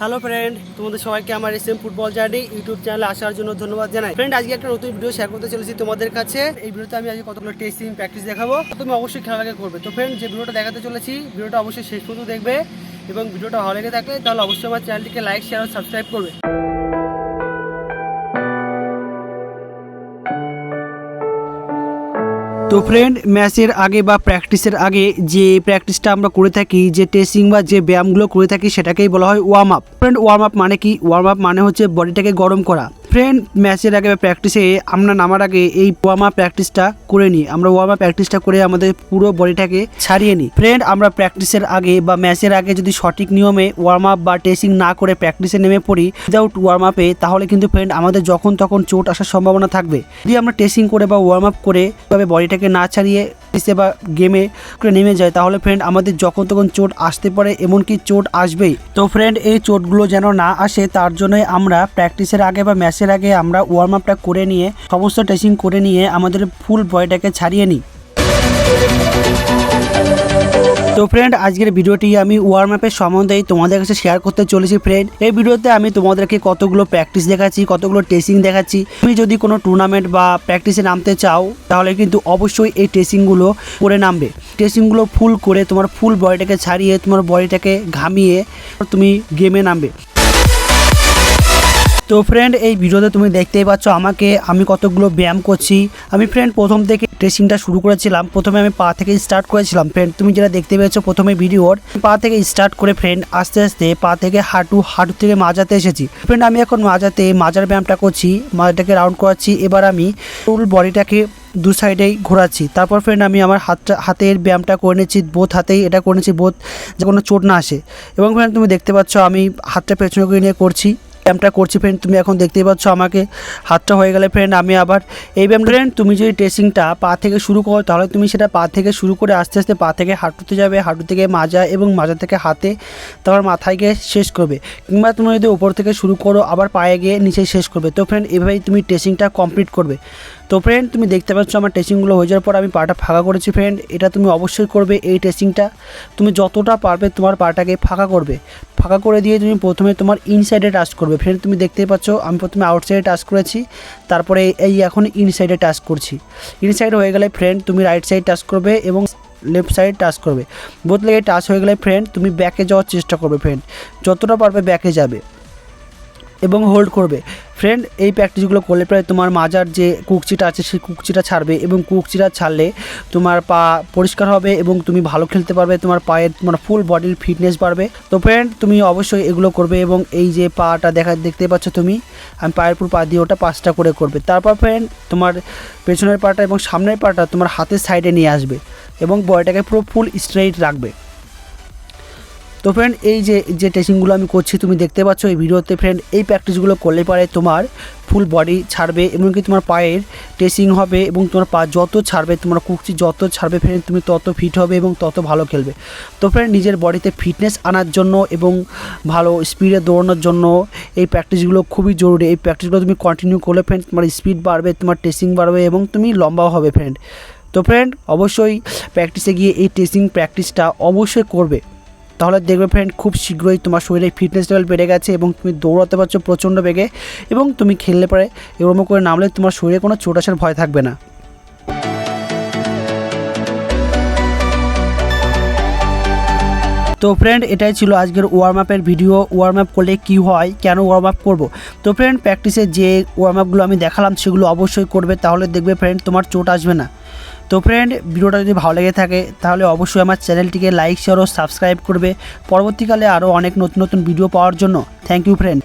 Hello friend তোমাদের সবাইকে আমার S M football journey YouTube চ্যানেলে আসার জন্য ধন্যবাদ জানাই। ফ্রেন্ড আজকে একটা নতুন ভিডিও শেয়ার করতে চলেছি তোমাদের কাছে। এই ভিডিওতে আমি আজকে কতগুলো টেস্টিং প্র্যাকটিস দেখাবো, তুমি অবশ্যই খেলাটাকে করবে। তো ফ্রেন্ড যে ভিডিওটা দেখাতে চলেছি ভিডিওটা অবশ্যই শেষ পর্যন্ত দেখবে এবং ভিডিওটা ভালো লেগে থাকলে তাহলে অবশ্যই আমার চ্যানেলটিকে লাইক শেয়ার আর সাবস্ক্রাইব করবে। তো ফ্রেন্ড ম্যাচের আগে বা প্র্যাকটিসের আগে যে প্র্যাকটিসটা আমরা করে থাকি, যে টেস্টিং বা যে ব্যায়ামগুলো করে থাকি, সেটাকেই বলা হয় warm up friend warm up মানে কি? ওয়ার্ম আপ মানে হচ্ছে বডিটাকে গরম করা। ফ্রেন্ড ম্যাচের আগে বা প্র্যাকটিসে আমরা নামার আগে এই ওয়ার্ম আপ প্র্যাকটিসটা করে নিই। আমরা ওয়ার্ম আপ প্র্যাকটিসটা করে আমাদের পুরো বডিটাকে ছাড়িয়ে নিই। ফ্রেন্ড আমরা প্র্যাকটিসের আগে বা ম্যাচের আগে যদি সঠিক নিয়মে ওয়ার্ম আপ বা টেস্টিং না করে প্র্যাকটিসে নেমে পড়ি উইদাউট ওয়ার্ম আপে তাহলে কিন্তু ফ্রেন্ড আমাদের যখন তখন চোট আসার সম্ভাবনা থাকবে। যদি আমরা টেস্টিং করে বা ওয়ার্ম আপ করে, তবে বডিটাকে না ছাড়িয়ে প্র্যাকটিসে বা গেমে নেমে যায়, তাহলে ফ্রেন্ড আমাদের যখন তখন চোট আসতে পারে, এমনকি চোট আসবেই। তো ফ্রেন্ড এই চোটগুলো যেন না আসে, তার জন্যই আমরা প্র্যাকটিসের আগে বা ম্যাচের আগে আমরা ওয়ার্ম আপটা করে নিয়ে, সমস্ত টেস্টিং করে নিয়ে আমাদের ফুল বয়টাকে ছাড়িয়ে নিই। তো ফ্রেন্ড আজকের ভিডিওটি আমি ওয়ার ম্যাপের সম্বন্ধেই তোমাদের কাছে শেয়ার করতে চলেছি ফ্রেন্ড এই ভিডিওতে আমি তোমাদেরকে কতগুলো প্র্যাকটিস দেখাচ্ছি, কতগুলো টেস্টিং দেখাচ্ছি। তুমি যদি কোনো টুর্নামেন্ট বা প্র্যাকটিসে নামতে চাও, তাহলে কিন্তু অবশ্যই এই টেস্টিংগুলো করে নামবে। টেস্টিংগুলো ফুল করে তোমার ফুল বডিটাকে ছাড়িয়ে, তোমার বডিটাকে ঘামিয়ে, তুমি গেমে নামবে। তো ফ্রেন্ড এই ভিডিওতে তুমি দেখতেই পাচ্ছ আমাকে, আমি কতগুলো ব্যায়াম করছি। আমি ফ্রেন্ড প্রথম থেকে ট্রেসিংটা শুরু করেছিলাম। প্রথমে আমি পা থেকে স্টার্ট করেছিলাম ফ্রেন্ড তুমি যেটা দেখতে পেয়েছ প্রথমে ভিডিওর পা থেকে স্টার্ট করে ফ্রেন্ড আস্তে আস্তে পা থেকে হাঁটু হাঁটু থেকে মাজাতে এসেছি। ফ্রেন্ড আমি এখন মাজাতে, মাজার ব্যায়ামটা করছি, মাজাটাকে রাউন্ড করাচ্ছি। এবার আমি ফুল বডিটাকে দু সাইডেই ঘোরাচ্ছি। তারপর ফ্রেন্ড আমি আমার হাতটা, হাতের ব্যায়ামটা করে নিচ্ছি বোধ হাতেই এটা করে নিচ্ছি বোধ যে কোনো চোট না আসে। এবং ফ্রেন্ড তুমি দেখতে পাচ্ছ আমি হাতটা পেছনে করে নিয়ে করছি। ব্যায়ামটা করছি ফ্রেন্ড তুমি এখন দেখতেই পাচ্ছ আমাকে হাতটা হয়ে গেলে ফ্রেন্ড আমি আবার এই ব্যায়াম ফ্রেন্ড তুমি যদি ট্রেসিংটা পা থেকে শুরু করো, তাহলে তুমি সেটা পা থেকে শুরু করে আস্তে আস্তে পা থেকে হাঁটুতে যাবে, হাঁটু থেকে মাজা এবং মাজা থেকে হাতে তারপর মাথায় গিয়ে শেষ করবে। কিংবা তুমি যদি উপর থেকে শুরু করো, আবার পায়ে গিয়ে নিচে শেষ করবে। তো ফ্রেন্ড এভাবেই তুমি ট্রেসিংটা কমপ্লিট করবে। তো ফ্রেন্ড তুমি দেখতে পাচ্ছ আমার টেস্টিংগুলো হয়ে যাওয়ার পর আমি পাটা ফাঁকা করেছি ফ্রেন্ড এটা তুমি অবশ্যই করবে এই টেস্টিংটা তুমি যতটা পারবে তোমার পাটাকে ফাঁকা করবে। ফাঁকা করে দিয়ে তুমি প্রথমে তোমার ইনসাইডে টাচ করবে। ফ্রেন্ড তুমি দেখতেই পাচ্ছ, আমি প্রথমে আউটসাইডে টাচ করেছি, তারপরে এই এখন ইনসাইডে টাচ করছি। ইনসাইড হয়ে গেলে ফ্রেন্ড তুমি রাইট সাইড টাচ করবে এবং লেফট সাইড টাচ করবে। বোধ লেগে টাচ হয়ে গেলে ফ্রেন্ড তুমি ব্যাকে যাওয়ার চেষ্টা করবে ফ্রেন্ড যতটা পারবে ব্যাকে যাবে এবং হোল্ড করবে। ফ্রেন্ড এই প্র্যাকটিসগুলো করলে প্রায় তোমার মাজার যে কুকচিটা আছে, সেই কুকচিটা ছাড়বে এবং কুকচিটা ছাড়লে তোমার পা পরিষ্কার হবে এবং তুমি ভালো খেলতে পারবে, তোমার পায়ের তোমার ফুল বডির ফিটনেস বাড়বে। তো ফ্রেন্ড তুমি অবশ্যই এগুলো করবে এবং এই যে পাটা দেখা, দেখতে পাচ্ছ তুমি, আমি পায়ের পুর পা দিয়ে ওটা পাঁচটা করে করবে। তারপর ফ্রেন্ড তোমার পেছনের পাটা এবং সামনের পাটা তোমার হাতের সাইডে নিয়ে আসবে এবং বডিটাকে পুরো ফুল স্ট্রেইট রাখবে। তো ফ্রেন্ড এই যে যে টেস্টিংগুলো আমি করছি, তুমি দেখতে পাচ্ছ এই ভিডিওতে ফ্রেন্ড এই প্র্যাকটিসগুলো করলে পারে তোমার ফুল বডি ছাড়বে এমনকি তোমার পায়ের টেস্টিং হবে এবং তোমার পা যত ছাড়বে, তোমার কুকচি যত ছাড়বে ফ্রেন্ড তুমি তত ফিট হবে এবং তত ভালো খেলবে। তো ফ্রেন্ড নিজের বডিতে ফিটনেস আনার জন্য এবং ভালো স্পিডে দৌড়ানোর জন্য এই প্র্যাকটিসগুলো খুবই জরুরি। এই প্র্যাকটিসগুলো তুমি কন্টিনিউ করলে ফ্রেন্ড তোমার স্পিড বাড়বে, তোমার টেস্টিং বাড়বে এবং তুমি লম্বাও হবে ফ্রেন্ড তো ফ্রেন্ড অবশ্যই প্র্যাকটিসে গিয়ে এই টেস্টিং প্র্যাকটিসটা অবশ্যই করবে। তাহলে দেখবে ফ্রেন্ড খুব শীঘ্রই তোমার শরীরে ফিটনেস লেভেল বেড়ে গেছে এবং তুমি দৌড়াতে পারছ প্রচণ্ড বেগে এবং তুমি খেললে পারে এরকম করে নামলে তোমার শরীরে কোনো চোট আসার ভয় থাকবে না। তো ফ্রেন্ড এটাই ছিল আজকের ওয়ার্ম আপের ভিডিও ওয়ার্ম আপ করলে কী হয়? কেন ওয়ার্ম আপ করব? তো ফ্রেন্ড প্র্যাকটিসে যে ওয়ার্ম আপগুলো আমি দেখালাম, সেগুলো অবশ্যই করবে। তাহলে দেখবে ফ্রেন্ড তোমার চোট আসবে না। তো ফ্রেন্ড ভিডিওটা যদি ভালো লেগে থাকে, তাহলে অবশ্যই আমার চ্যানেলটিকে লাইক শেয়ার ও সাবস্ক্রাইব করবে। পরবর্তীকালে আরও অনেক নতুন নতুন ভিডিও পাওয়ার জন্য। Thank you friend